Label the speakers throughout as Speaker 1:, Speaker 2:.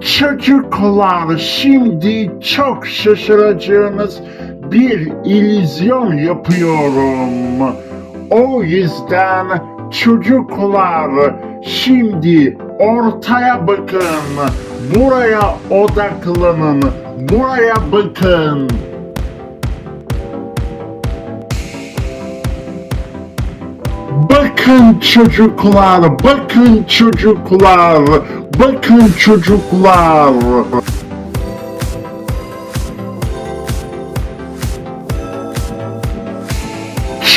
Speaker 1: Çocuklar şimdi çok şaşıracağınız bir illüzyon yapıyorum. O yüzden çocuklar şimdi ortaya bakın. Buraya odaklanın. Buraya bakın. Bakın çocuklar, bakın çocuklar, bakın çocuklar.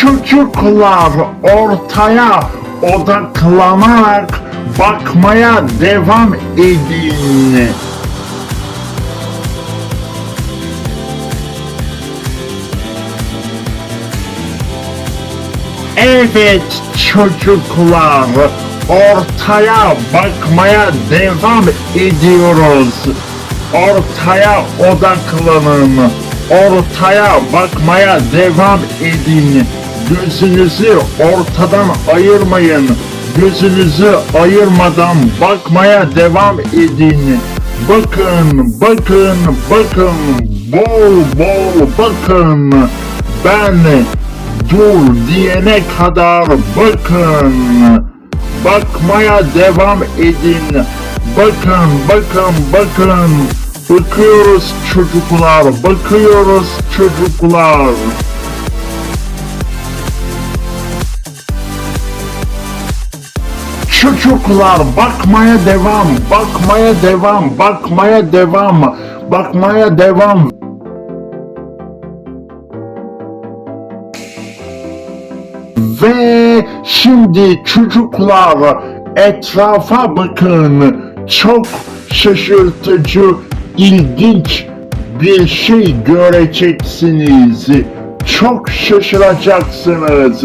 Speaker 1: Çocuklar ortaya odaklanarak bakmaya devam edin. Evet çocuklar, ortaya bakmaya devam ediyoruz. Ortaya odaklanın. Ortaya bakmaya devam edin. Gözünüzü ortadan ayırmayın. Gözünüzü ayırmadan bakmaya devam edin. Bakın, bakın, bakın. Bol bol bakın. Ben dur diyene kadar bakın. Bakmaya devam edin. Bakın, bakın, bakın. Bakıyoruz çocuklar, bakıyoruz çocuklar. Çocuklar bakmaya devam, bakmaya devam, bakmaya devam, bakmaya devam. Ve şimdi çocuklar etrafa bakın. Çok şaşırtıcı, ilginç bir şey göreceksiniz. Çok şaşıracaksınız.